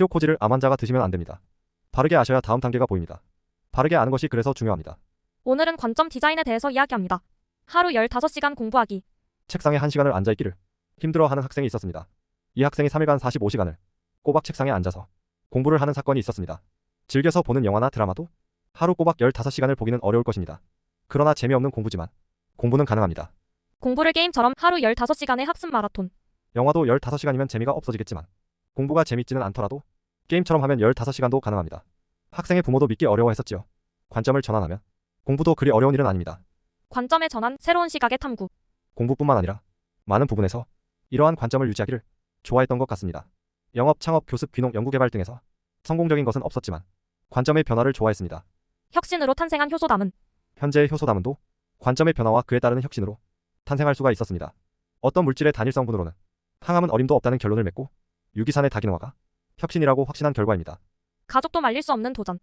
시오코지를 암 환자가 드시면 안 됩니다. 바르게 아셔야 다음 단계가 보입니다. 바르게 아는 것이 그래서 중요합니다. 오늘은 관점 디자인에 대해서 이야기합니다. 하루 15시간 공부하기. 책상에 1시간을 앉아 있기를 힘들어하는 학생이 있었습니다. 이 학생이 3일간 45시간을 꼬박 책상에 앉아서 공부를 하는 사건이 있었습니다. 즐겨서 보는 영화나 드라마도 하루 꼬박 15시간을 보기는 어려울 것입니다. 그러나 재미없는 공부지만 공부는 가능합니다. 공부를 게임처럼 하루 15시간의 학습 마라톤. 영화도 15시간이면 재미가 없어지겠지만 공부가 재밌지는 않더라도 게임처럼 하면 15시간도 가능합니다. 학생의 부모도 믿기 어려워했었지요. 관점을 전환하면 공부도 그리 어려운 일은 아닙니다. 관점의 전환, 새로운 시각의 탐구. 공부뿐만 아니라 많은 부분에서 이러한 관점을 유지하기를 좋아했던 것 같습니다. 영업, 창업, 교습, 귀농, 연구개발 등에서 성공적인 것은 없었지만 관점의 변화를 좋아했습니다. 혁신으로 탄생한 효소담은 현재의 효소담은도 관점의 변화와 그에 따르는 혁신으로 탄생할 수가 있었습니다. 어떤 물질의 단일 성분으로는 항암은 어림도 없다는 결론을 맺고 유기산의 다기능화가 혁신이라고 확신한 결과입니다. 가족도 말릴 수 없는 도전.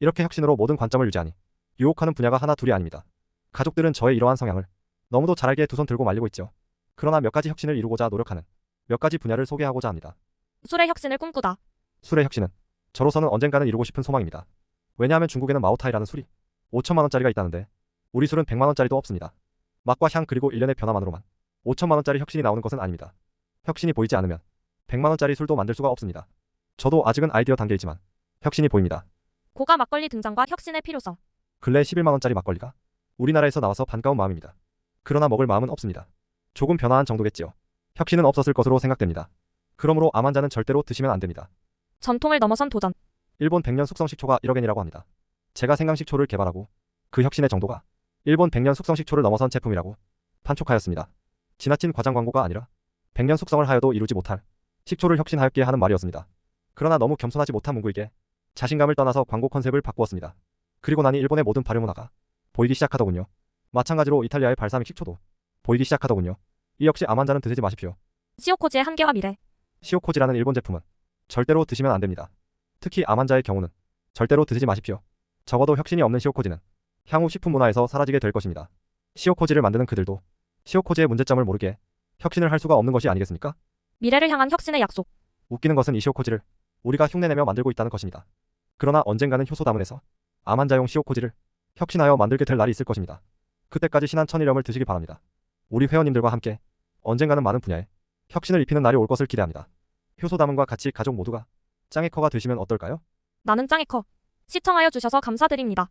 이렇게 혁신으로 모든 관점을 유지하니 유혹하는 분야가 하나 둘이 아닙니다. 가족들은 저의 이러한 성향을 너무도 잘 알기에 두손 들고 말리고 있죠. 그러나 몇 가지 혁신을 이루고자 노력하는 몇 가지 분야를 소개하고자 합니다. 술의 혁신을 꿈꾸다. 술의 혁신은 저로서는 언젠가는 이루고 싶은 소망입니다. 왜냐하면 중국에는 마오타이라는 술이 5천만 원짜리가 있다는데 우리 술은 100만 원짜리도 없습니다. 맛과 향 그리고 일련의 변화만으로만 5천만 원짜리 혁신이 나오는 것은 아닙니다. 혁신이 보이지 않으면 100만 원짜리 술도 만들 수가 없습니다. 저도 아직은 아이디어 단계이지만 혁신이 보입니다. 고가 막걸리 등장과 혁신의 필요성. 근래 11만 원짜리 막걸리가 우리나라에서 나와서 반가운 마음입니다. 그러나 먹을 마음은 없습니다. 조금 변화한 정도겠지요. 혁신은 없었을 것으로 생각됩니다. 그러므로 암 환자는 절대로 드시면 안 됩니다. 전통을 넘어선 도전. 일본 100년 숙성 식초가 1억엔이라고 합니다. 제가 생강 식초를 개발하고 그 혁신의 정도가 일본 100년 숙성 식초를 넘어선 제품이라고 판촉하였습니다. 지나친 과장 광고가 아니라 100년 숙성을 하여도 이루지 못할 식초를 혁신하였기에 하는 말이었습니다. 그러나 너무 겸손하지 못한 문구이기에 자신감을 떠나서 광고 컨셉을 바꾸었습니다. 그리고 나니 일본의 모든 발효 문화가 보이기 시작하더군요. 마찬가지로 이탈리아의 발사믹 식초도 보이기 시작하더군요. 이 역시 암 환자는 드시지 마십시오. 시오코지의 한계와 미래. 시오코지라는 일본 제품은 절대로 드시면 안 됩니다. 특히 암 환자의 경우는 절대로 드시지 마십시오. 적어도 혁신이 없는 시오코지는 향후 식품 문화에서 사라지게 될 것입니다. 시오코지를 만드는 그들도 시오코지의 문제점을 모르게 혁신을 할 수가 없는 것이 아니겠습니까? 미래를 향한 혁신의 약속. 웃기는 것은 이 시오코지를 우리가 흉내내며 만들고 있다는 것입니다. 그러나 언젠가는 효소 다문에서 암 환자용 시오코지를 혁신하여 만들게 될 날이 있을 것입니다. 그때까지 신한 천일염을 드시기 바랍니다. 우리 회원님들과 함께 언젠가는 많은 분야에 혁신을 입히는 날이 올 것을 기대합니다. 효소 다문과 같이 가족 모두가 짱의 커가 되시면 어떨까요? 나는 짱의 커. 시청하여 주셔서 감사드립니다.